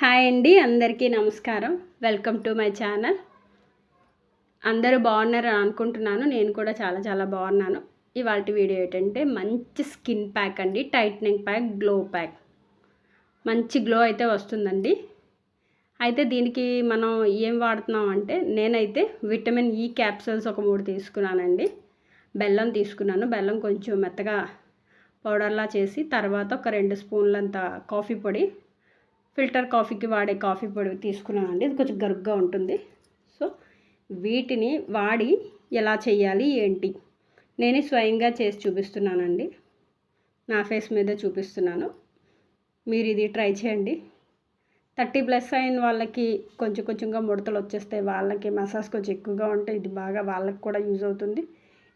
Hi అండి అందరికీ నమస్కారం. వెల్కమ్ టు మై ఛానల్ అందరూ బాగున్నారని అనుకుంటున్నాను నేను కూడా చాలా చాలా బాగున్నాను. ఇవాళ వీడియో ఏంటంటే మంచి స్కిన్ ప్యాక్ అండి టైట్నింగ్ ప్యాక్ గ్లో ప్యాక్. మంచి గ్లో అయితే వస్తుందండి. అయితే దీనికి మనం ఏం వాడుతున్నాం అంటే నేనైతే విటమిన్ ఈ క్యాప్సూల్స్ ఒక మూడు తీసుకున్నానండి. బెల్లం తీసుకున్నాను. బెల్లం కొంచెం మెత్తగా పౌడర్లా చేసి తర్వాత ఒక రెండు స్పూన్లంత కాఫీ పొడి ఫిల్టర్ కాఫీకి వాడే కాఫీ పొడి తీసుకున్నానండి. ఇది కొంచెం గరుగ్గా ఉంటుంది. సో వీటిని వాడి ఎలా చేయాలి ఏంటి? నేనే స్వయంగా చేసి చూపిస్తున్నానండి. నా ఫేస్ మీద చూపిస్తున్నాను. మీరు ఇది ట్రై చేయండి. థర్టీ ప్లస్ అయిన వాళ్ళకి కొంచెం కొంచెంగా ముడతలు వచ్చేస్తాయి. వాళ్ళకి మసాజ్ కొంచెం ఎక్కువగా ఉంటే ఇది బాగా వాళ్ళకి కూడా యూజ్ అవుతుంది.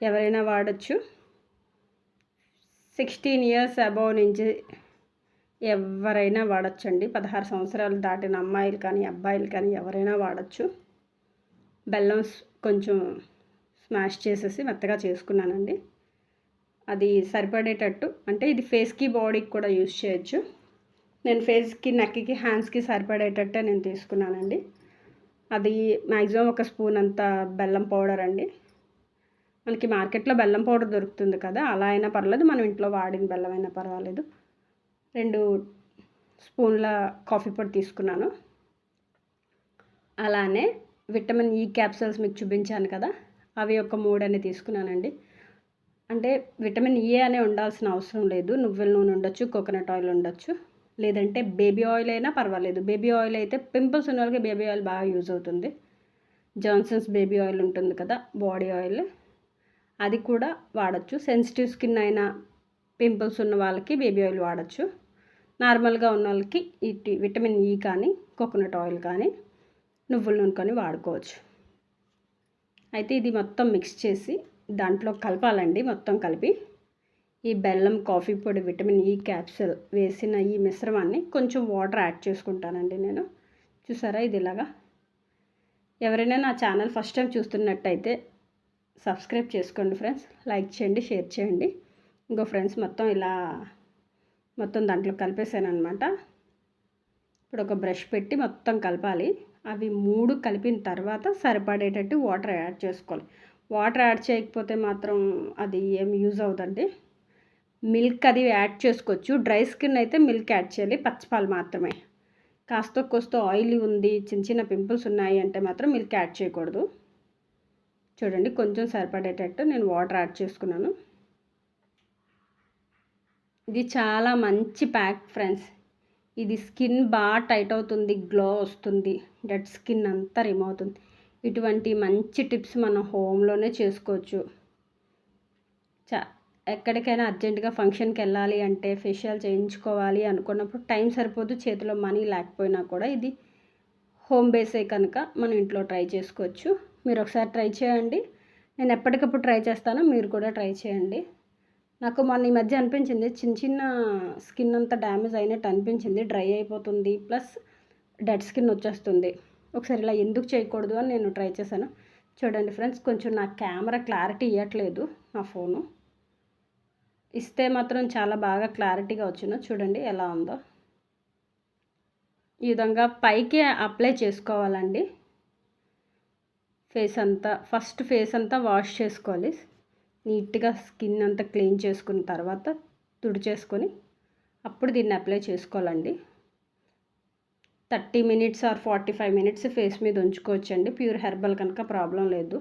ఎవరైనా వాడచ్చు. సిక్స్టీన్ ఇయర్స్ అబౌవ్ నుంచి ఎవరైనా వాడచ్చండి. పదహారు సంవత్సరాలు దాటిన అమ్మాయిలు కానీ అబ్బాయిలు కానీ ఎవరైనా వాడచ్చు. బెల్లం కొంచెం స్మాష్ చేసేసి మెత్తగా చేసుకున్నానండి. అది సరిపడేటట్టు అంటే ఇది ఫేస్కి బాడీకి కూడా యూజ్ చేయొచ్చు. నేను ఫేస్కి నెక్కి హ్యాండ్స్కి సరిపడేటట్టే నేను తీసుకున్నానండి. అది మ్యాక్సిమం ఒక స్పూన్ అంత బెల్లం పౌడర్ అండి. మనకి మార్కెట్లో బెల్లం పౌడర్ దొరుకుతుంది కదా అలా అయినా పర్వాలేదు మనం ఇంట్లో వాడిన బెల్లం అయినా పర్వాలేదు. రెండు స్పూన్ల కాఫీ పొడి తీసుకున్నాను. అలానే విటమిన్ ఈ క్యాప్సూల్స్ మీకు చూపించాను కదా అవి ఒక మూడు అని తీసుకున్నానండి. అంటే విటమిన్ ఏ అనే ఉండాల్సిన అవసరం లేదు నువ్వుల నూనె ఉండొచ్చు కోకోనట్ ఆయిల్ ఉండొచ్చు. లేదంటే బేబీ ఆయిల్ అయినా పర్వాలేదు. బేబీ ఆయిల్ అయితే పింపుల్స్ ఉన్న వాళ్ళకి బేబీ ఆయిల్ బాగా యూజ్ అవుతుంది. జాన్సన్స్ బేబీ ఆయిల్ ఉంటుంది కదా బాడీ ఆయిల్. అది కూడా వాడచ్చు. సెన్సిటివ్ స్కిన్ అయినా పింపుల్స్ ఉన్న వాళ్ళకి బేబీ ఆయిల్ వాడచ్చు. నార్మల్గా ఉన్న వాళ్ళకి ఇటు విటమిన్ ఈ కానీ కోకోనట్ ఆయిల్ కానీ నువ్వుల నూనె కానీ వాడుకోవచ్చు. అయితే ఇది మొత్తం మిక్స్ చేసి దాంట్లో కలపాలండి మొత్తం కలిపి. ఈ బెల్లం కాఫీ పొడి విటమిన్ ఈ క్యాప్సూల్ వేసిన ఈ మిశ్రమాన్ని కొంచెం వాటర్ యాడ్ చేసుకుంటానండి నేను. చూసారా ఇది ఇలాగా? ఎవరైనా నా ఛానల్ ఫస్ట్ టైం చూస్తున్నట్టయితే సబ్స్క్రైబ్ చేసుకోండి ఫ్రెండ్స్. లైక్ చేయండి షేర్ చేయండి. ఇంకో ఫ్రెండ్స్ మొత్తం ఇలా మొత్తం దాంట్లో కలిపేసాను అనమాట ఇప్పుడు ఒక బ్రష్ పెట్టి మొత్తం కలపాలి. అవి మూడు కలిపిన తర్వాత సరిపడేటట్టు వాటర్ యాడ్ చేసుకోవాలి. వాటర్ యాడ్ చేయకపోతే మాత్రం అది ఏం యూజ్ అవుతుంది మిల్క్ అది యాడ్ చేసుకోవచ్చు. డ్రై స్కిన్ అయితే మిల్క్ యాడ్ చేయాలి పచ్చిపాలు మాత్రమే. కాస్త కోస్త ఆయిల్ ఉంది చిన్న చిన్న పింపుల్స్ ఉన్నాయి అంటే మాత్రం మిల్క్ యాడ్ చేయకూడదు. చూడండి కొంచెం సరిపడేటట్టు నేను వాటర్ యాడ్ చేసుకున్నాను. ఇది చాలా మంచి ప్యాక్ ఫ్రెండ్స్. ఇది స్కిన్ బాగా టైట్ అవుతుంది గ్లో వస్తుంది. డెడ్ స్కిన్ అంతా రిమూవ్ అవుతుంది. ఇటువంటి మంచి టిప్స్ మనం హోమ్లోనే చేసుకోవచ్చు. చా ఎక్కడికైనా అర్జెంటుగా ఫంక్షన్కి వెళ్ళాలి అంటే ఫేషియల్ చేయించుకోవాలి అనుకున్నప్పుడు టైం సరిపోదు చేతిలో మనీ లేకపోయినా కూడా ఇది హోమ్ బేసే కనుక మనం ఇంట్లో ట్రై చేసుకోవచ్చు. మీరు ఒకసారి ట్రై చేయండి. నేను ఎప్పటికప్పుడు ట్రై చేస్తాను మీరు కూడా ట్రై చేయండి. నాకు మొన్న ఈ మధ్య అనిపించింది చిన్న చిన్న స్కిన్ అంతా డ్యామేజ్ అయినట్టు అనిపించింది డ్రై అయిపోతుంది ప్లస్ డెడ్ స్కిన్ వచ్చేస్తుంది. ఒకసారి ఇలా ఎందుకు చేయకూడదు అని నేను ట్రై చేశాను. చూడండి ఫ్రెండ్స్ కొంచెం నా కెమెరా క్లారిటీ ఇవ్వట్లేదు నా ఫోను. ఇస్తే మాత్రం చాలా బాగా క్లారిటీగా వచ్చిన చూడండి ఎలా ఉందో. ఈ విధంగా పైకి అప్లై చేసుకోవాలండి. ఫేస్ అంతా ఫస్ట్ ఫేస్ అంతా వాష్ చేసుకోవాలి. నీట్గా స్కిన్ అంతా క్లీన్ చేసుకున్న తర్వాత తుడిచేసుకొని అప్పుడు దీన్ని అప్లై చేసుకోవాలండి. Thirty minutes or forty five minutes face మీద ఉంచుకోవచ్చండి. ప్యూర్ హెర్బల్ కనుక ప్రాబ్లం లేదు.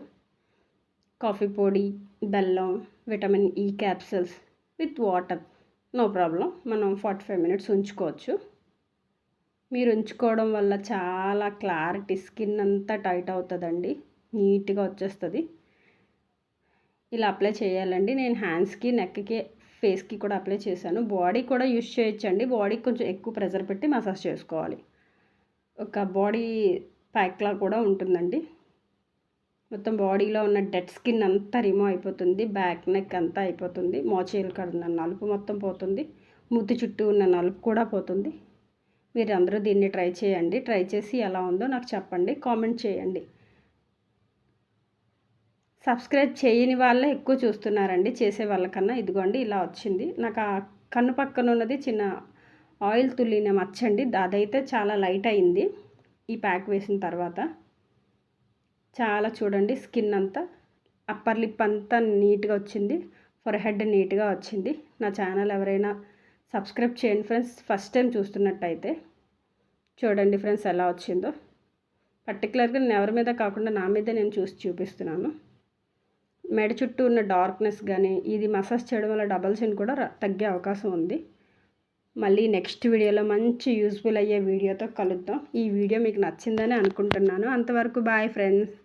కాఫీ పొడి బెల్లం vitamin E capsules with water no problem. మనం ఫార్టీ ఫైవ్ మినిట్స్ ఉంచుకోవచ్చు. మీరు ఉంచుకోవడం వల్ల చాలా క్లారిటీ స్కిన్ అంతా టైట్ అవుతుందండి. నీట్గా వచ్చేస్తుంది. ఇలా అప్లై చేయాలండి. నేను హ్యాండ్స్కి నెక్కి ఫేస్కి కూడా అప్లై చేశాను. బాడీ కూడా యూస్ చేయొచ్చండి. బాడీకి కొంచెం ఎక్కువ ప్రెజర్ పెట్టి మసాజ్ చేసుకోవాలి. ఒక బాడీ ప్యాక్లా కూడా ఉంటుందండి. మొత్తం బాడీలో ఉన్న డెడ్ స్కిన్ అంతా రిమూవ్ అయిపోతుంది. బ్యాక్ నెక్ అంతా అయిపోతుంది. మోచేలు కడున్న నలుపు మొత్తం పోతుంది. ముద్దు చుట్టూ ఉన్న నలుపు కూడా పోతుంది. మీరు అందరూ దీన్ని ట్రై చేయండి. ట్రై చేసి ఎలా ఉందో నాకు చెప్పండి. కామెంట్ చేయండి. సబ్స్క్రైబ్ చేయని వాళ్ళే ఎక్కువ చూస్తున్నారండి చేసే వాళ్ళకన్నా. ఇదిగోండి ఇలా వచ్చింది. నాకు ఆ కన్ను పక్కన ఉన్నది చిన్న ఆయిల్ తుల్లిన మచ్చండి. అదైతే చాలా లైట్ అయింది ఈ ప్యాక్ వేసిన తర్వాత. చాలా చూడండి స్కిన్ అంతా అప్పర్ లిప్ అంతా నీట్గా వచ్చింది. ఫర్ హెడ్ నీట్గా వచ్చింది. నా ఛానల్ ఎవరైనా సబ్స్క్రైబ్ చేయండి ఫ్రెండ్స్ ఫస్ట్ టైం చూస్తున్నట్టయితే. చూడండి ఫ్రెండ్స్ ఎలా వచ్చిందో. పర్టికులర్గా నేను ఎవరి మీద కాకుండా నా మీద నేను చూసి చూపిస్తున్నాను. మెడ చుట్టూ ఉన్న డార్క్నెస్ కానీ ఇది మసాజ్ చేయడం వల్ల డబల్ చిన్ కూడా తగ్గే అవకాశం ఉంది. మళ్ళీ నెక్స్ట్ వీడియోలో మంచి యూస్ఫుల్ అయ్యే వీడియోతో కలుద్దాం. ఈ వీడియో మీకు నచ్చిందని అనుకుంటున్నాను. అంతవరకు బాయ్ ఫ్రెండ్స్.